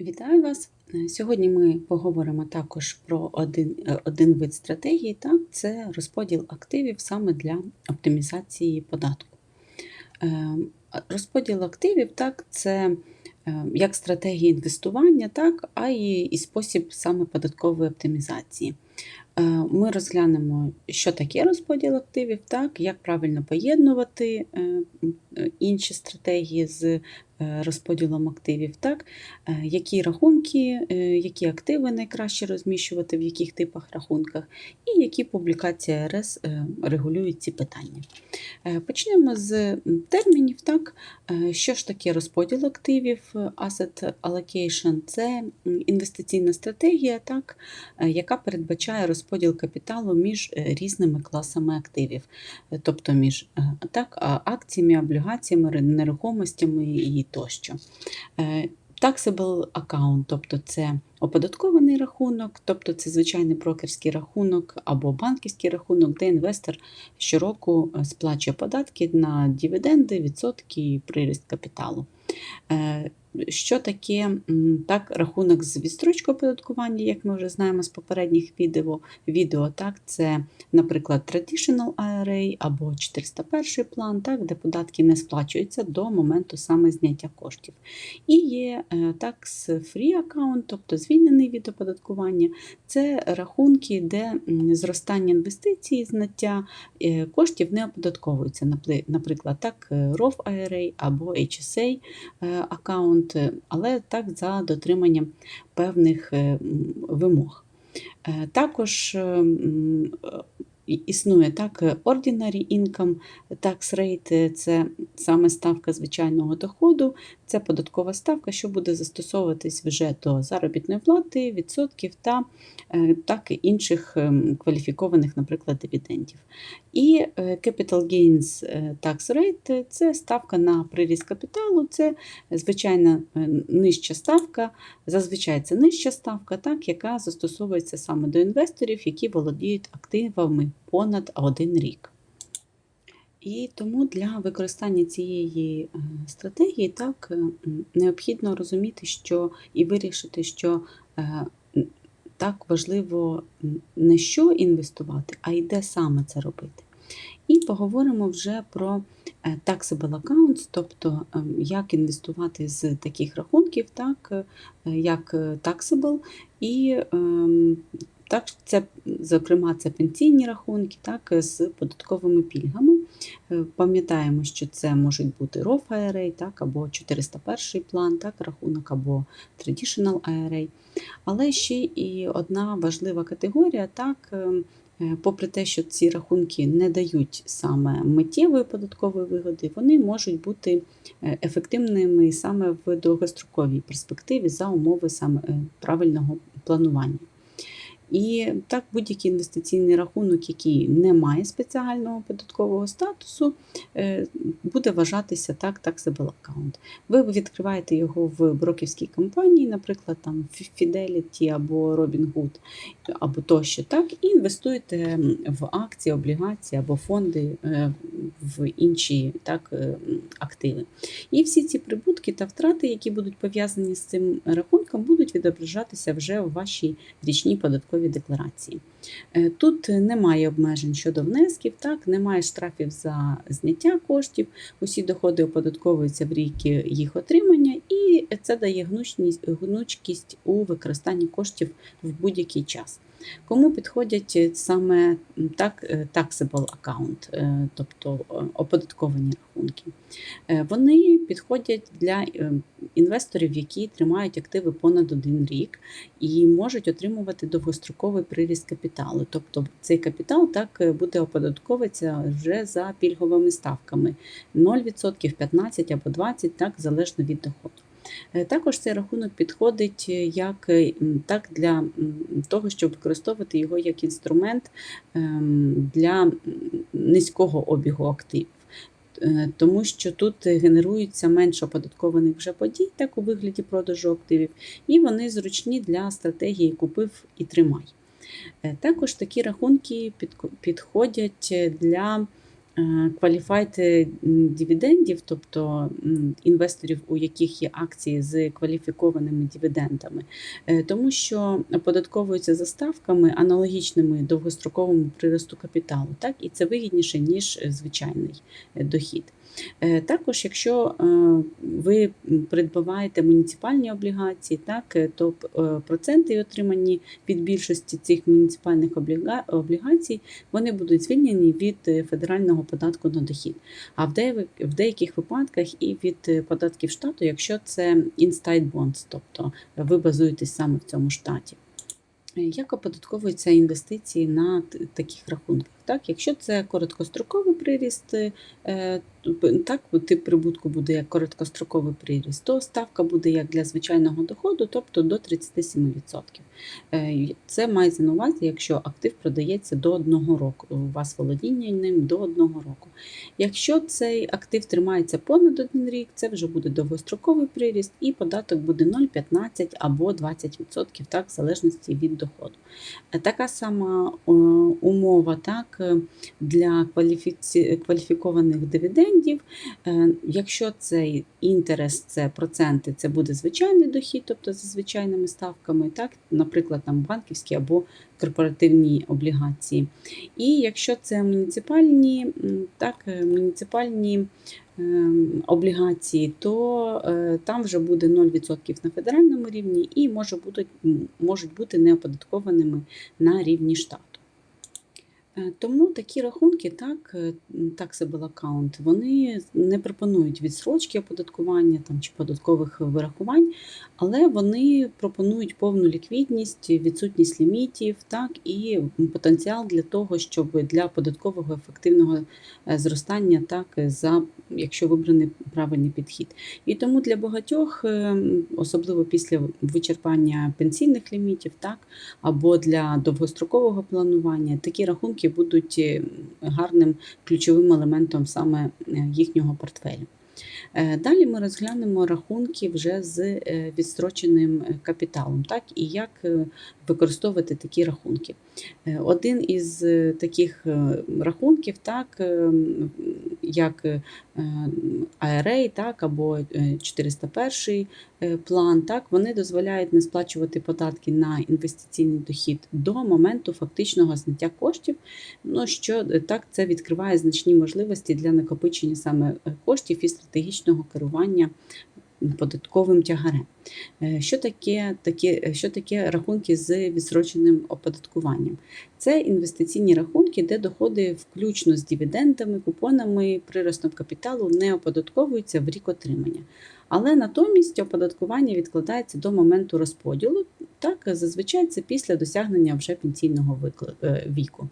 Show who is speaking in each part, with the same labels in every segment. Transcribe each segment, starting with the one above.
Speaker 1: Вітаю вас! Е, Сьогодні ми поговоримо також про один, е, один вид стратегії, так, це розподіл активів саме для оптимізації податку. Е, Розподіл активів так, це як стратегія інвестування, так, а і, і спосіб саме податкової оптимізації. Е, Ми розглянемо, що таке розподіл активів, так, як правильно поєднувати е, е, інші стратегії з розподілом активів, так, які рахунки, які активи найкраще розміщувати, в яких типах рахунках, і які публікації РС регулюють ці питання. Почнемо з термінів. Так? Що ж таке розподіл активів? Asset allocation – це інвестиційна стратегія, так? яка передбачає розподіл капіталу між е, різними класами активів, Е, тобто між е, так, акціями, облігаціями, нерухомостями і тощо. Taxable account, тобто це оподаткований рахунок, тобто це звичайний брокерський рахунок або банківський рахунок, де інвестор щороку сплачує податки на дивіденди, відсотки і приріст капіталу. Е, Що таке так, рахунок з відстрочкою оподаткування, як ми вже знаємо з попередніх відео, відео так, це, наприклад, Traditional IRA або 401 план, так, де податки не сплачуються до моменту саме зняття коштів. І є е, tax-free account, тобто звільнений від оподаткування. Це рахунки, де зростання інвестицій, знаття е, коштів не оподатковуються. Напли- Наприклад, так, е, Roth IRA або HSA е, аккаунт, е, але так за дотриманням певних е, вимог. Е, Також існує так ordinary income tax rate – це саме ставка звичайного доходу, це податкова ставка, що буде застосовуватись вже до заробітної плати, відсотків та е, так інших ем, кваліфікованих, наприклад, дивідендів. І е, capital gains е, tax rate – це ставка на приріст капіталу, це звичайна нижча ставка, зазвичай це нижча ставка, так, яка застосовується саме до інвесторів, які володіють активами понад один рік. І тому для використання цієї е, стратегії так, е, необхідно розуміти, що і вирішити, що е, так важливо не що інвестувати, а й де саме це робити. І поговоримо вже про taxable accounts, тобто як інвестувати з таких рахунків, так, як taxable, і ем, так, це, зокрема, це пенсійні рахунки так, з податковими пільгами. Е, Пам'ятаємо, що це можуть бути Roth IRA, так, або 401 план, так, рахунок, або Traditional IRA. Але ще і одна важлива категорія, так, ем, е, попри те, що ці рахунки не дають саме миттєвої податкової вигоди, вони можуть бути е, ефективними саме в довгостроковій перспективі за умови саме е, правильного планування. І так, будь-який інвестиційний рахунок, який не має спеціального податкового статусу, е, буде вважатися так taxable account. Ви відкриваєте його в брокерській компанії, наприклад, там Fidelity або Robinhood, або тощо, так, і інвестуєте в акції, облігації або фонди е, в інші так, е, активи. І всі ці прибутки та втрати, які будуть пов'язані з цим рахунком, будуть відображатися вже у вашій річній податковій декларації. Е, Тут немає обмежень щодо внесків, так, немає штрафів за зняття коштів, усі доходи оподатковуються в рік їх отримання, і це дає гнучність, гнучкість у використанні коштів в будь-який час. Кому підходять саме м, так, е, taxable account, е, тобто е, оподатковані рахунки? Е, Вони підходять для е, інвесторів, які тримають активи понад один рік і можуть отримувати довгостроковий приріст капіталу. Тобто цей капітал так е, буде оподатковуватися вже за пільговими ставками 0%, 15 або 20%, так залежно від доходу. Е, Також цей рахунок підходить е, як е, так для того, щоб використовувати його як інструмент ем, для низького обігу активів. Тому що тут генерується менше оподаткованих вже подій, так у вигляді продажу активів, і вони зручні для стратегії купив і тримай. Також такі рахунки підходять для е, qualified дивідендів, тобто інвесторів, у яких є акції з кваліфікованими дивідендами, Е, тому що оподатковуються за ставками аналогічними довгостроковому приросту капіталу, так і це вигідніше ніж е, звичайний дохід. Е, Також, якщо е, ви придбаваєте муніципальні облігації, так, е, то проценти, отримані від більшості цих муніципальних облігацій, вони будуть звільнені від федерального податку на дохід. А в деяких, випадках і від податків штату, якщо це in-state bonds, тобто ви базуєтесь саме в цьому штаті. Як оподатковуються інвестиції на таких рахунках? Так, якщо це короткостроковий приріст, е, так тип прибутку буде як короткостроковий приріст, то ставка буде як для звичайного доходу, тобто до 37%. Е, Це мається на увазі, якщо актив продається до одного року, у вас володіння ним до одного року. Якщо цей актив тримається понад один рік, це вже буде довгостроковий приріст, і податок буде 0,15 або 20%, так, в залежності від доходу. Е, Така сама умова так, для кваліфіці... кваліфікованих дивідендів. Е, Якщо цей інтерес, це проценти, це буде звичайний дохід, тобто за звичайними ставками, так, наприклад, там банківські або корпоративні облігації. І якщо це муніципальні, так, е, муніципальні ем, облігації, то е, там вже буде 0% на федеральному рівні і може бути, можуть бути неоподаткованими на рівні штату. Е, Тому такі рахунки, так, е, м, taxable account, вони не пропонують відсрочки оподаткування там, чи податкових вирахувань, але вони пропонують повну ліквідність, відсутність лімітів, так, і потенціал для того, щоб для податкового ефективного е, зростання, так, за, якщо вибраний правильний підхід. І тому для багатьох, особливо після вичерпання пенсійних лімітів, так, або для довгострокового планування, такі рахунки будуть е, гарним ключовим елементом саме е, їхнього портфелю. Е, Далі ми розглянемо рахунки вже з відстроченим капіталом, так і як використовувати такі рахунки. Один із е, таких е, рахунків, так, е, як IRA, так, або е, 401 е, план, так, вони дозволяють не сплачувати податки на інвестиційний дохід до моменту фактичного зняття коштів, ну, що так це відкриває значні можливості для накопичення саме коштів і стратегічного керування податковим тягарем. Е, Що таке, таке, е, що таке рахунки з відсроченим оподаткуванням? Це інвестиційні рахунки, де доходи включно з дивідендами, купонами, приростом капіталу не оподатковуються в рік отримання. Але натомість оподаткування відкладається до моменту розподілу. Так, зазвичай це після досягнення вже пенсійного е, віку.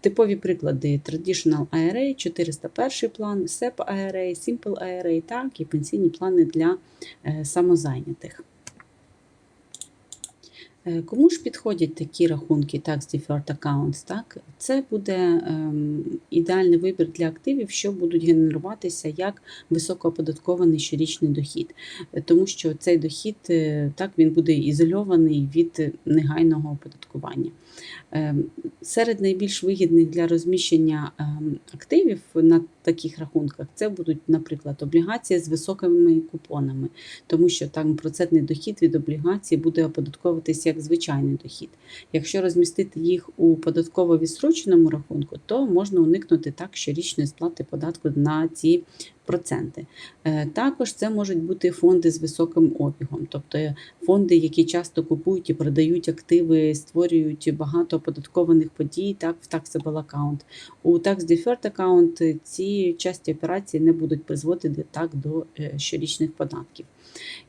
Speaker 1: Типові приклади Traditional IRA, 401 план, SEP IRA, Simple IRA, так, і пенсійні плани для е, самозайнятих. Е, Кому ж підходять такі рахунки Tax Deferred Accounts? Так? Це буде ем, ідеальний вибір для активів, що будуть генеруватися як високооподаткований щорічний дохід, Е, тому що цей дохід е, так, він буде ізольований від негайного оподаткування. Ем, Серед найбільш вигідних для розміщення ем, активів на таких рахунках це будуть, наприклад, облігації з високими купонами, тому що там процентний дохід від облігацій буде оподатковуватись як звичайний дохід. Якщо розмістити їх у податково відстроченому рахунку, то можна уникнути так щорічної сплати податку на ці проценти. Е, Також це можуть бути фонди з високим обігом, тобто фонди, які часто купують і продають активи, створюють багато оподаткованих подій так, в taxable account. У tax deferred account ці часті операції не будуть призводити так до е, щорічних податків.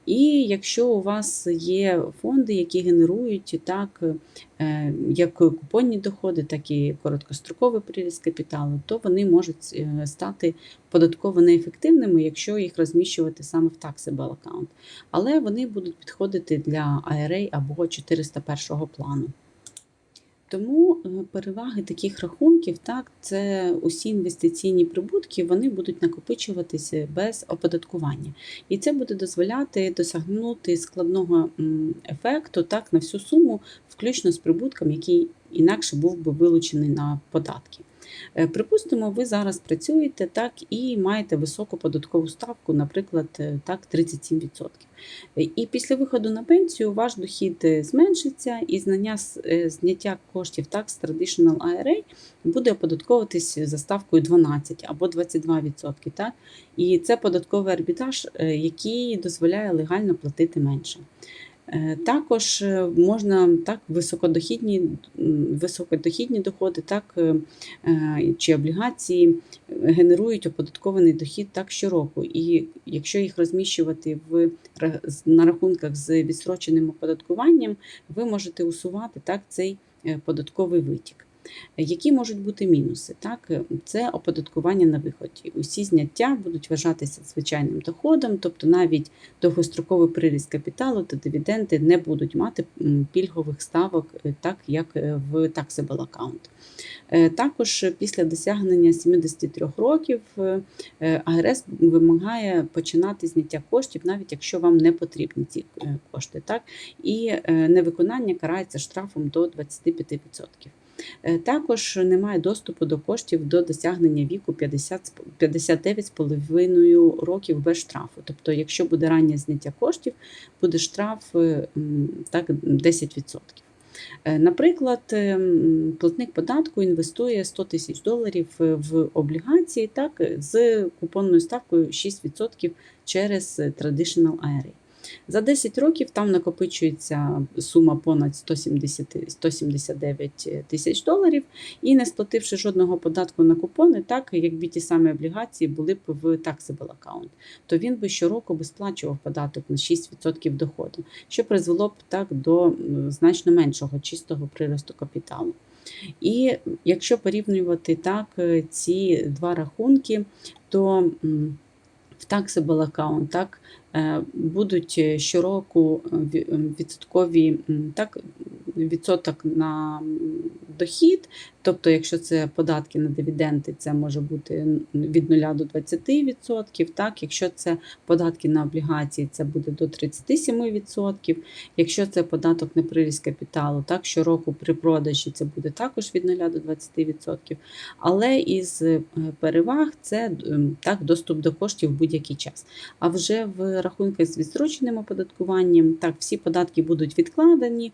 Speaker 1: І якщо у вас є фонди, які генерують так, е, як купонні доходи, так і короткостроковий приріст капіталу, то вони можуть е, стати податково неефективними, якщо їх розміщувати саме в taxable account. Але вони будуть підходити для IRA або 401 плану. Тому е, переваги таких рахунків, так, це усі інвестиційні прибутки, вони будуть накопичуватися без оподаткування. І це буде дозволяти досягнути складного ефекту так, на всю суму, включно з прибутком, який інакше був би вилучений на податки. Е, Припустимо, ви зараз працюєте так і маєте високу податкову ставку, наприклад, е, так 37%. Е, І після виходу на пенсію ваш дохід зменшиться, і знання зняття коштів так з Traditional IRA буде оподатковуватись за ставкою 12 або 22%. Так? І це податковий арбітраж, який дозволяє легально платити менше. Е, Також е, можна так високодохідні, високодохідні доходи, так е, чи облігації генерують оподаткований дохід так щороку. І якщо їх розміщувати в на рахунках з відстроченим оподаткуванням, ви можете усувати так цей податковий витік. Які можуть бути мінуси? Так, Е, це оподаткування на виході. Усі зняття будуть вважатися звичайним доходом, тобто навіть довгостроковий приріст капіталу та дивіденди не будуть мати пільгових ставок, е, так як е, в taxable. Е, Також після досягнення 73 років АРС вимагає починати зняття коштів, навіть якщо вам не потрібні ці кошти. Так? І невиконання карається штрафом до 25%. Е, Також немає доступу до коштів до досягнення віку 59,5 років без штрафу. Тобто, якщо буде раннє зняття коштів, буде штраф е, так, 10%. Е, Наприклад, платник податку інвестує 100 тисяч доларів в облігації так, з купонною ставкою 6% через Traditional IRA. За 10 років там накопичується сума понад 170, 179 тисяч доларів, і не сплативши жодного податку на купони, так якби ті самі облігації були б в taxable account, то він би щороку би сплачував податок на 6% доходу, що призвело б так до значно меншого чистого приросту капіталу. І якщо порівнювати так ці два рахунки, то в taxable account так, е, будуть е, щороку е, відсоткові так, відсоток на дохід. Тобто, якщо це податки на дивіденди, це може бути від 0 до 20%. Так? Якщо це податки на облігації, це буде до 37%. Якщо це податок на приріст капіталу, так, щороку при продажі це буде також від 0 до 20%. Але із е, переваг це так, доступ до коштів в будь-який час. А вже в рахунках з відстроченим оподаткуванням, так, всі податки будуть відкладені,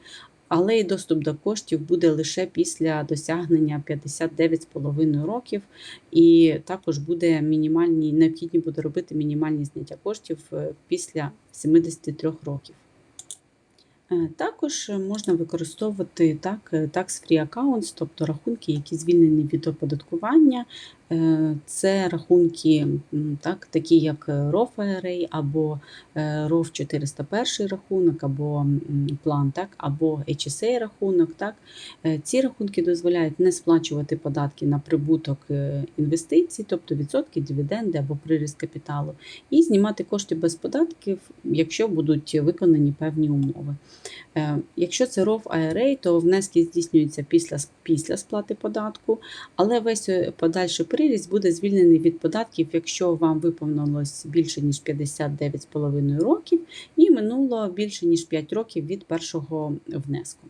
Speaker 1: але і доступ до коштів буде лише після досягнення 59,5 років, і також буде мінімальні, необхідні буде робити мінімальні зняття коштів е, після 73 років. Е, Також можна використовувати так, е, tax-free accounts, тобто рахунки, які звільнені від оподаткування. Е, Це рахунки, так, такі як е, ROF IRA або е, ROF 401 рахунок, або план, так, або HSA рахунок. Так. Е, Ці рахунки дозволяють не сплачувати податки на прибуток е, інвестицій, тобто відсотки, дивіденди або приріст капіталу, і знімати кошти без податків, якщо будуть виконані певні умови. Е, Якщо це ROF IRA, то внески здійснюються після, після сплати податку, але весь е, подальший приріст буде звільнений від податків, якщо вам виповнилось більше ніж 59,5 років і минуло більше ніж 5 років від першого внеску.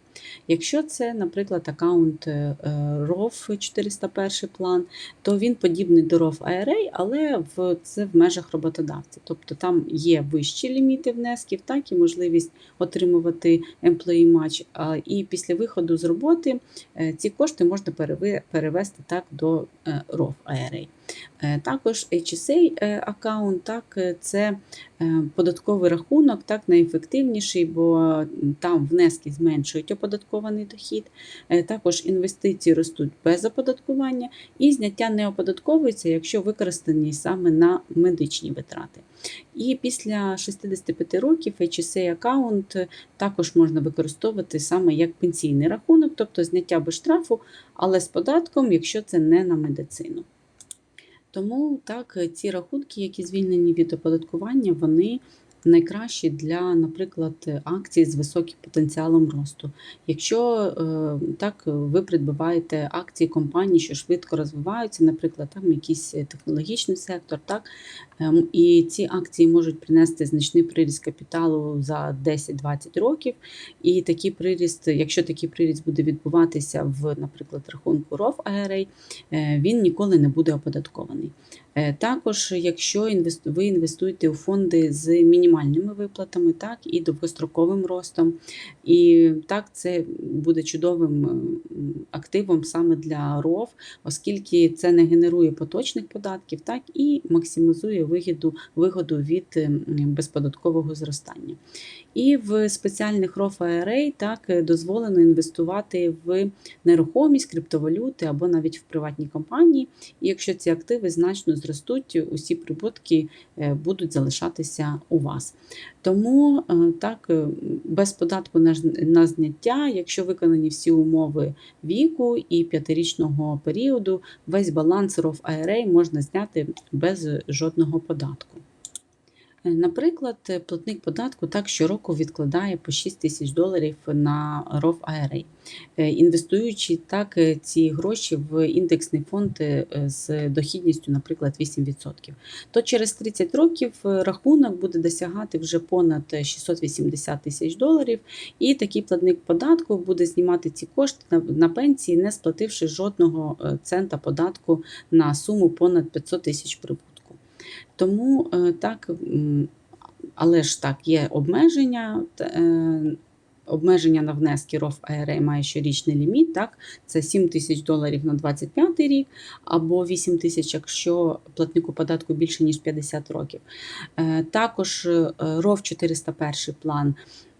Speaker 1: Якщо це, наприклад, аккаунт е, е, ROF 401 план, то він подібний до ROF IRA, але в, це в межах роботодавця. Тобто там є вищі ліміти внесків, так і можливість отримувати employee match, І після виходу з роботи е, ці кошти можна перевести так до е, ROF IRA. Е, Також HSA е, аккаунт, так, е, це податковий рахунок, так, найефективніший, бо там внески зменшують оподаткований дохід. Також інвестиції ростуть без оподаткування, і зняття не оподатковується, якщо використані саме на медичні витрати. І після 65 років HSA аккаунт також можна використовувати саме як пенсійний рахунок, тобто зняття без штрафу, але з податком, якщо це не на медицину. Тому так, ці рахунки, які звільнені від оподаткування, вони найкращі для, наприклад, акцій з високим потенціалом росту. Якщо е, так ви придбаваєте акції компаній, що швидко розвиваються, наприклад, там якийсь технологічний сектор, так, ем, і ці акції можуть принести значний приріст капіталу за 10-20 років. І такий приріст, якщо такий приріст буде відбуватися в, наприклад, рахунку ROF IRA, е, він ніколи не буде оподаткований. Е, Також, якщо ви інвестуєте у фонди з мінімальними виплатами, так і довгостроковим ростом, і так це буде чудовим активом саме для РОВ, оскільки це не генерує поточних податків, так і максимізує вигоду, вигоду від безподаткового зростання. І в спеціальних ROF IRA так е, дозволено інвестувати в нерухомість, криптовалюти або навіть в приватні компанії. І якщо ці активи значно зростуть, усі прибутки е, будуть залишатися у вас. Тому е, так, без податку на зняття, якщо виконані всі умови віку і п'ятирічного періоду, весь баланс ROF IRA можна зняти без жодного податку. Наприклад, е, платник податку так щороку відкладає по 6 тисяч доларів на ROF IRA, Е, інвестуючи так е, ці гроші в індексний фонд з дохідністю, наприклад, 8%. То через 30 років рахунок буде досягати вже понад 680 тисяч доларів, і такий платник податку буде знімати ці кошти на, пенсії, не сплативши жодного цента податку на суму понад 500 тисяч прибутку. Тому е, так, але ж так, є обмеження. е, Обмеження на внески ROF IRA має щорічний ліміт, так, це 7 тисяч доларів на 25 рік, або 8 тисяч, якщо платнику податку більше, ніж 50 років. Е, Також ROF 401 план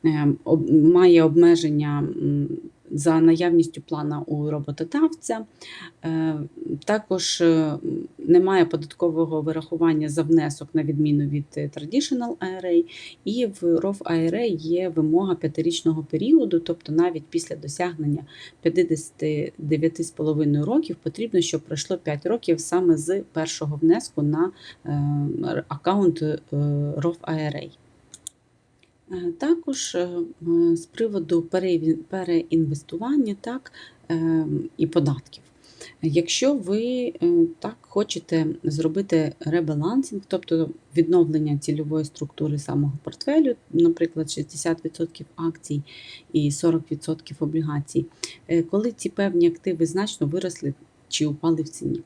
Speaker 1: е, має обмеження за наявністю плана у роботодавця. Е, Також е, немає податкового вирахування за внесок на відміну від е, Traditional IRA, і в ROF IRA є вимога п'ятирічного періоду, тобто навіть після досягнення 59,5 років потрібно, щоб пройшло 5 років саме з першого внеску на аккаунт ROF IRA. Е, Також е, з приводу переін- переінвестування так, е, і податків. Якщо ви так хочете зробити ребалансинг, тобто відновлення цільової структури самого портфелю, наприклад, 60% акцій і 40% облігацій, коли ці певні активи значно виросли чи упали в ціні.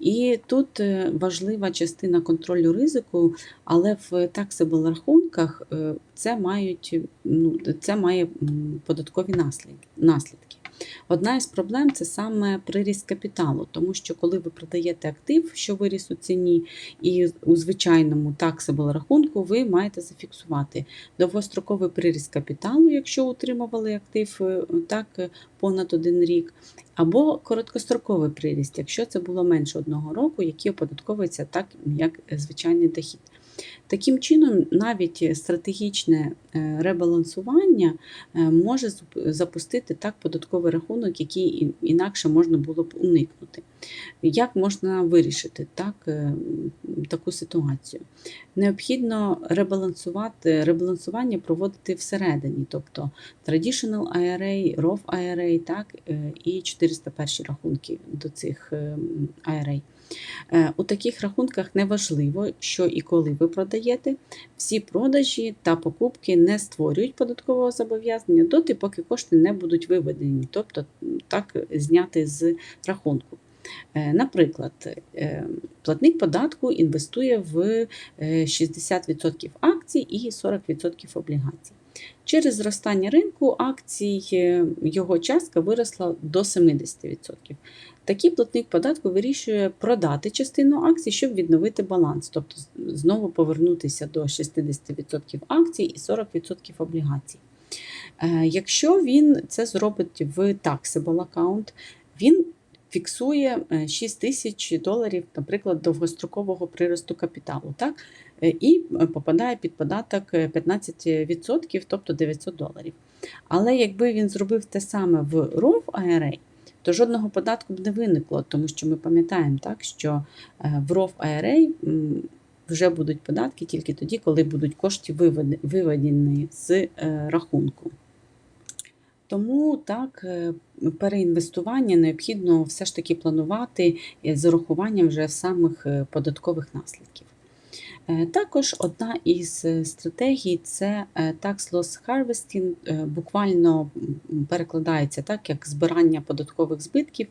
Speaker 1: І тут е, важлива частина контролю ризику, але в таксибл рахунках е, це мають ну, це має податкові наслід- наслідки. Одна із проблем це саме приріст капіталу, тому що коли ви продаєте актив, що виріс у ціні, і у звичайному taxable рахунку ви маєте зафіксувати довгостроковий приріст капіталу, якщо утримували актив е, так е, понад один рік, або короткостроковий приріст, якщо це було менше одного року, який оподатковується так, як звичайний дохід. Таким чином, навіть стратегічне е, ребалансування е, може запустити так податковий рахунок, який інакше можна було б уникнути. Як можна вирішити так, е, таку ситуацію? Необхідно ребалансувати, ребалансування проводити всередині, тобто Traditional IRA, ROF IRA, так, і 401 рахунки до цих е, IRA. Е, У таких рахунках неважливо, що і коли ви продаєте, всі продажі та покупки не створюють податкового зобов'язання доти, поки кошти не будуть виведені, тобто так зняти з рахунку. Е, Наприклад, е, платник податку інвестує в е, 60% акцій і 40% облігацій. Через зростання ринку акцій е, його частка виросла до 70%. Такий платник податку вирішує продати частину акцій, щоб відновити баланс, тобто знову повернутися до 60% акцій і 40% облігацій. Е, Якщо він це зробить в taxable аккаунт, він фіксує е, 6 тисяч доларів, наприклад, довгострокового приросту капіталу, так? Е, і е, попадає під податок е, 15%, тобто 900 доларів. Але якби він зробив те саме в ROV IRA, то жодного податку б не виникло, тому що ми пам'ятаємо, так, що е, в ROV IRA вже будуть податки тільки тоді, коли будуть кошти виведені- з е, рахунку. Тому так, е, переінвестування необхідно все ж таки планувати е, з урахуванням вже самих е, податкових наслідків. Е, Також одна із е, стратегій це е, tax loss harvesting, буквально перекладається так, як збирання податкових збитків.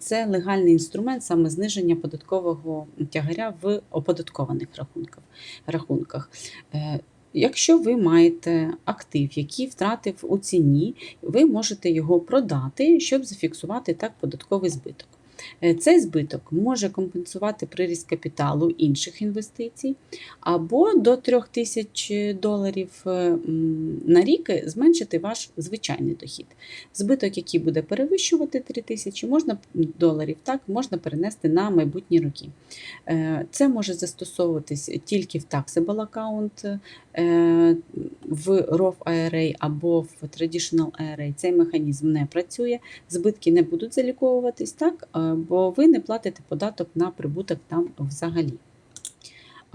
Speaker 1: Це легальний інструмент саме зниження податкового тягаря в оподаткованих рахунках. Якщо ви маєте актив, який втратив у ціні, ви можете його продати, щоб зафіксувати так податковий збиток. Е, Цей збиток може компенсувати приріст капіталу інших інвестицій, або до 3 тисяч доларів е, на рік зменшити ваш звичайний дохід. Збиток, який буде перевищувати 3 тисячі можна доларів, так можна перенести на майбутні роки. Е, Це може застосовуватись тільки в taxable е, в Roth IRA або в Traditional IRA цей механізм не працює, збитки не будуть заліковуватись, так, бо ви не платите податок на прибуток там взагалі.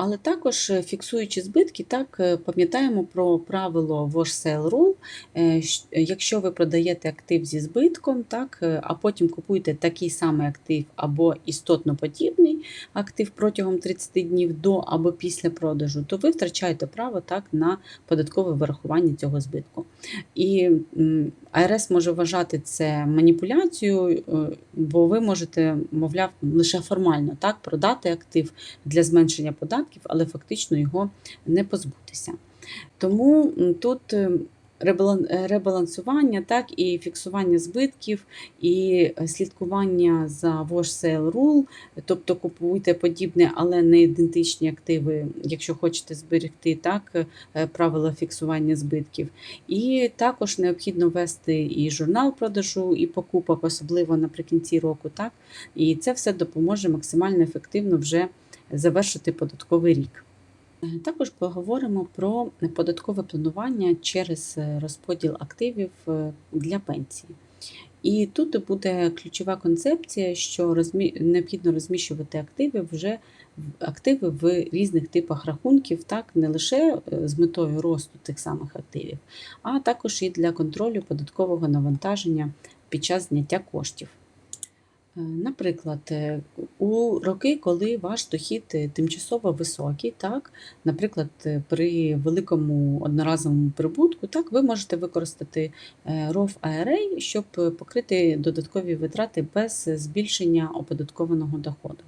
Speaker 1: Але також е, фіксуючи збитки, так е, пам'ятаємо про правило Wash Sale Rule. Е, Якщо ви продаєте актив зі збитком, так, а потім купуєте такий самий актив або істотно подібний актив протягом 30 днів до або після продажу, то ви втрачаєте право так на податкове вирахування цього збитку. І АРС може вважати це маніпуляцією, е, бо ви можете, мовляв, лише формально так продати актив для зменшення податків, але фактично його не позбутися. Тому тут е, ребалан- е, ребалансування, так, і фіксування збитків, і е, слідкування за Wash Sale Rule, тобто купуйте подібне, але не ідентичні активи, якщо хочете зберегти так, е, правила фіксування збитків. І також необхідно вести і журнал продажу, і покупок, особливо наприкінці року. Так? І це все допоможе максимально ефективно вже завершити податковий рік. Е, Також поговоримо про податкове планування через е, розподіл активів е, для пенсії. І тут буде ключова концепція, що розмі... необхідно розміщувати активи вже активи в різних типах рахунків, так не лише з метою росту тих самих активів, а також і для контролю податкового навантаження під час зняття коштів. Е, Наприклад, е, у роки, коли ваш дохід е, тимчасово високий, так, наприклад, при великому одноразовому прибутку, так, ви можете використати Roth IRA, щоб покрити додаткові витрати без збільшення оподаткованого доходу.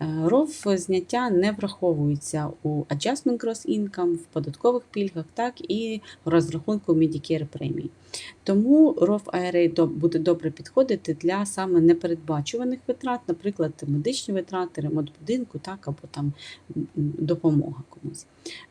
Speaker 1: ROV зняття не враховується у Adjustment Gross Income, в податкових пільгах, так і розрахунку Medicare премій. Тому ROV IRA буде добре підходити для саме непередбачуваних витрат, наприклад, медичні витрати, ремонт будинку, так, або там допомога комусь.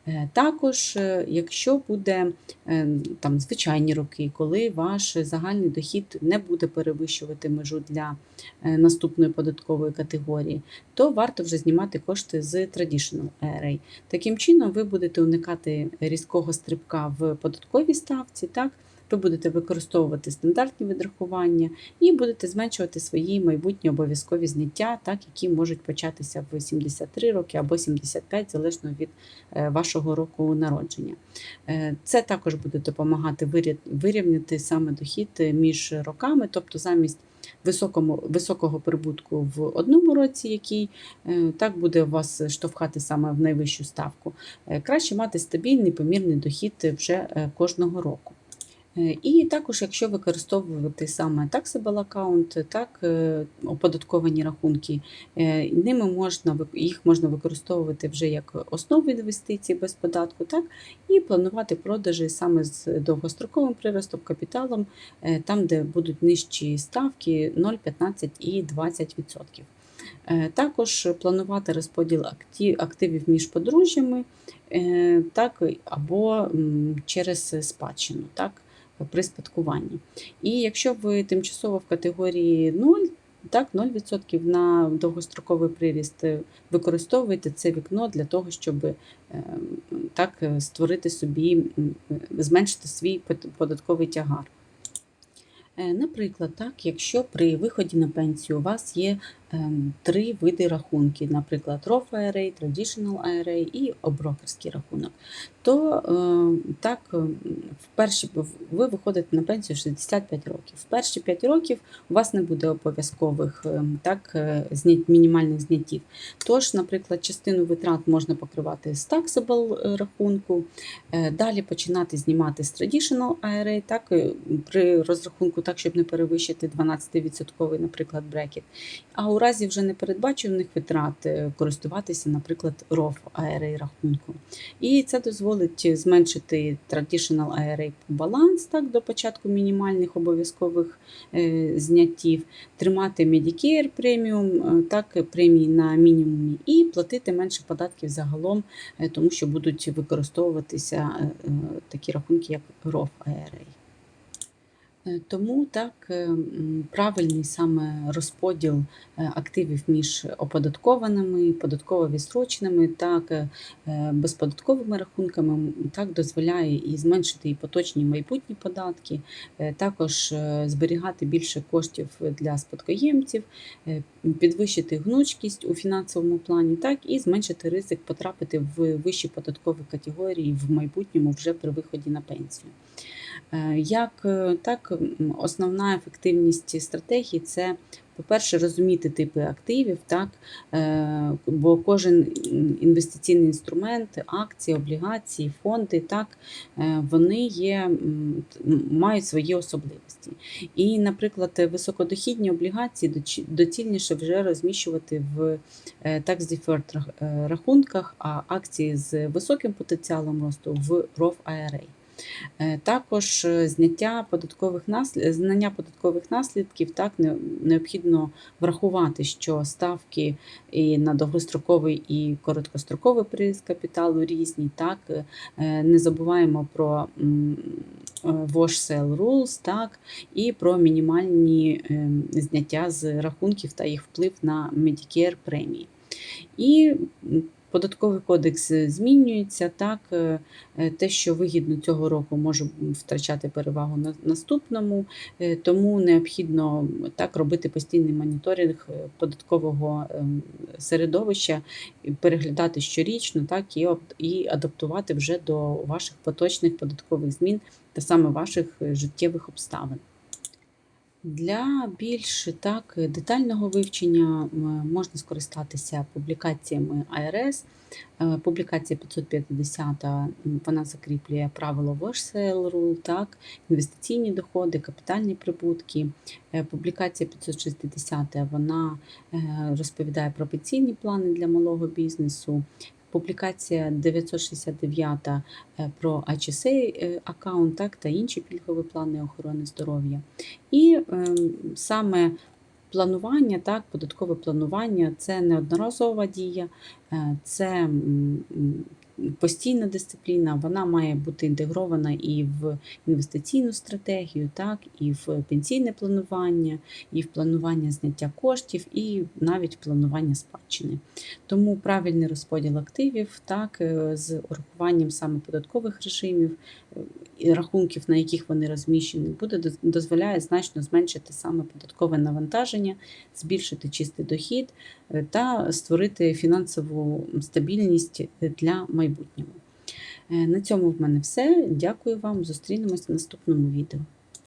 Speaker 1: Е, Також, е, якщо буде е, там звичайні роки, коли ваш загальний дохід не буде перевищувати межу для наступної податкової категорії, то варто вже знімати кошти з Traditional IRA. Таким чином, ви будете уникати різкого стрибка в податковій ставці, так? Ви будете використовувати стандартні відрахування і будете зменшувати свої майбутні обов'язкові зняття, так, які можуть початися в 73 роки або 75, залежно від е, вашого року народження. Е, Це також буде допомагати вирівняти саме дохід е, між роками, тобто замість високому, високого прибутку в одному році, який так буде вас штовхати саме в найвищу ставку, краще мати стабільний помірний дохід вже кожного року. Е, І також, якщо використовувати саме taxable account, так, е, оподатковані рахунки, е, ними можна, їх можна використовувати вже як основу інвестицій без податку, так, і планувати продажі саме з довгостроковим приростом капіталом, там, де будуть нижчі ставки 0, 15 і 20%. Е, Також планувати розподіл активів між подружжями, так, або через спадщину. Так, при спадкуванні. І якщо ви тимчасово в категорії 0, так, 0% на довгостроковий приріст е, використовуєте це вікно для того, щоб е, так, е, створити собі, зменшити свій податковий тягар. Наприклад, так, якщо при виході на пенсію у вас є три види рахунків, наприклад, Roth IRA, Traditional IRA і брокерський рахунок. То е, так, е, в перші, ви виходите на пенсію 65 років. В перші 5 років у вас не буде обов'язкових так, е, знять, мінімальних зняттів. Тож, наприклад, частину витрат можна покривати з taxable е, рахунку, е, далі починати знімати з Traditional IRA, так, при розрахунку так, щоб не перевищити 12%, наприклад, брекет. А у разі вже непередбачених витрат е, користуватися, наприклад, Roth IRA рахунком. І це дозволить зменшити Traditional IRA баланс так, до початку мінімальних обов'язкових е, зняттів, тримати Medicare преміум, е, так, премії на мінімумі, і платити менше податків загалом, тому що будуть використовуватися такі рахунки, як Roth IRA. Е, Тому так е, правильний саме розподіл е, активів між оподаткованими, податково відстроченими, так безподатковими рахунками так дозволяє і зменшити і поточні майбутні податки, також зберігати більше коштів для спадкоємців, підвищити гнучкість у фінансовому плані, так і зменшити ризик потрапити в вищі податкові категорії в майбутньому вже при виході на пенсію. Е, Як е, так, основна ефективність стратегії це, по-перше, розуміти типи активів, так, е, бо кожен інвестиційний інструмент, акції, облігації, фонди, так, вони є, мають свої особливості. І, наприклад, високодохідні облігації доцільніше вже розміщувати в tax deferred рахунках, а акції з високим потенціалом росту в Roth IRA. Е, Також е, зняття податкових наслід... знання податкових наслідків так необхідно врахувати, що ставки і на довгостроковий і короткостроковий приз капіталу різні. Так Е, не забуваємо про wash sale rules, так і про мінімальні е, зняття з рахунків та їх вплив на Medicare премії. І Податковий кодекс е, змінюється так. е, е, Те, що вигідно цього року, може втрачати перевагу на наступному, тому необхідно так робити постійний моніторинг податкового ем, середовища, переглядати щорічно, так і адаптувати вже до ваших поточних податкових змін та саме ваших життєвих обставин. Для більш так детального вивчення можна скористатися публікаціями АРС. Е, Публікація 550 вона закріплює правило Wash Rule, так, інвестиційні доходи, капітальні прибутки. Е, Публікація 560 вона е, розповідає про пенсійні плани для малого бізнесу. Публікація 969 е, про HSA е, аккаунт так, та інші пільгові плани охорони здоров'я. І е, саме планування, так, податкове планування це неодноразова дія, е, це постійна дисципліна, вона має бути інтегрована і в інвестиційну стратегію, так, і в пенсійне планування, і в планування зняття коштів, і навіть планування спадщини. Тому правильний розподіл активів, так, е, з урахуванням саме податкових режимів рахунків, на яких вони розміщені, буде дозволяє значно зменшити саме податкове навантаження, збільшити чистий дохід е, та створити фінансову стабільність для майбутнього. Е, На цьому в мене все. Дякую вам. Зустрінемось в наступному відео.